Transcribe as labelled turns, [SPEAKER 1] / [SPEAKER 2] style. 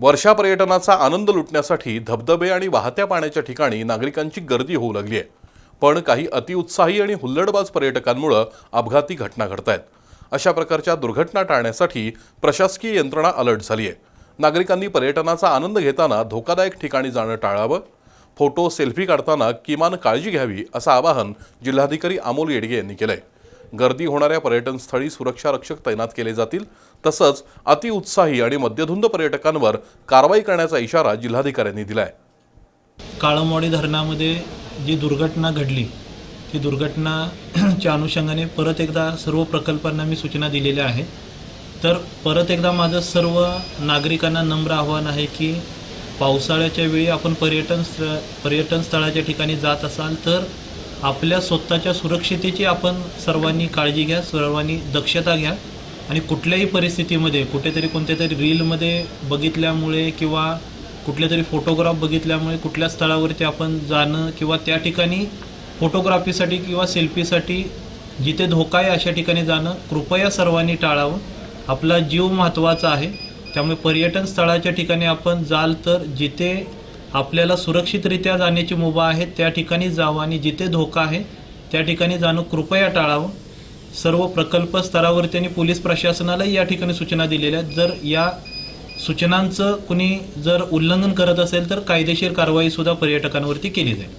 [SPEAKER 1] वर्षा पर्यटनाचा आनंद लुटण्यासाठी धबधबे आणि वाहत्या पाण्याच्या ठिकाणी नागरिकांची गर्दी होऊ लागली आहे. पण काही अतिउत्साही आणि हुल्लडबाज पर्यटकांमुळं अपघाती घटना घडत आहेत अशा प्रकारच्या दुर्घटना टाळण्यासाठी प्रशासकीय यंत्रणा अलर्ट झाली आहे. नागरिकांनी पर्यटनाचा आनंद घेताना धोकादायक ठिकाणी जाणं टाळावं फोटो सेल्फी काढताना किमान काळजी घ्यावी असं आवाहन जिल्हाधिकारी अमोल येडगे यांनी केलं आहे गर्दी होणाऱ्या पर्यटनस्थळी सुरक्षा रक्षक तैनात केले जातील. तसंच अतिउत्साही आणि मद्यधुंद पर्यटकांवर कारवाई करण्याचा इशारा जिल्हाधिकाऱ्यांनी दिलाय.
[SPEAKER 2] काळमवाडी धरणामध्ये जी दुर्घटना घडली ती दुर्घटनाच्या अनुषंगाने परत एकदा सर्व प्रकल्पांना मी सूचना दिलेल्या आहे. तर परत एकदा माझं सर्व नागरिकांना नम्र आव्हान आहे की पावसाळ्याच्या वेळी आपण पर्यटन स्थ पर्यटन स्थळाच्या ठिकाणी जात असाल तर आपल्या स्वतःच्या सुरक्षितेची आपण सर्वांनी काळजी घ्या सर्वांनी दक्षता घ्या. आणि कुठल्याही परिस्थितीमध्ये कुठेतरी कोणत्या तरी रीलमध्ये बघितल्यामुळे किंवा कुठले तरी फोटोग्राफ बघितल्यामुळे कुठल्या स्थळावरती आपण जाणं किंवा त्या ठिकाणी फोटोग्राफीसाठी किंवा सेल्फीसाठी जिथे धोका आहे अशा ठिकाणी जाणं कृपया सर्वांनी टाळावं. आपला जीव महत्त्वाचा आहे. त्यामुळे पर्यटन स्थळाच्या ठिकाणी आपण जाल तर जिथे आपल्याला सुरक्षितरित्या जाण्याची मुभा आहे. त्या ठिकाणी जावं आणि जिथे धोका आहे त्या ठिकाणी जाणं कृपया टाळावं. सर्व प्रकल्प स्तरावर त्यांनी पोलीस प्रशासनालाही या ठिकाणी सूचना दिलेल्या आहेत. जर या सूचनांचं कुणी जर उल्लंघन करत असेल तर कायदेशीर कारवाईसुद्धा पर्यटकांवरती केली जाईल.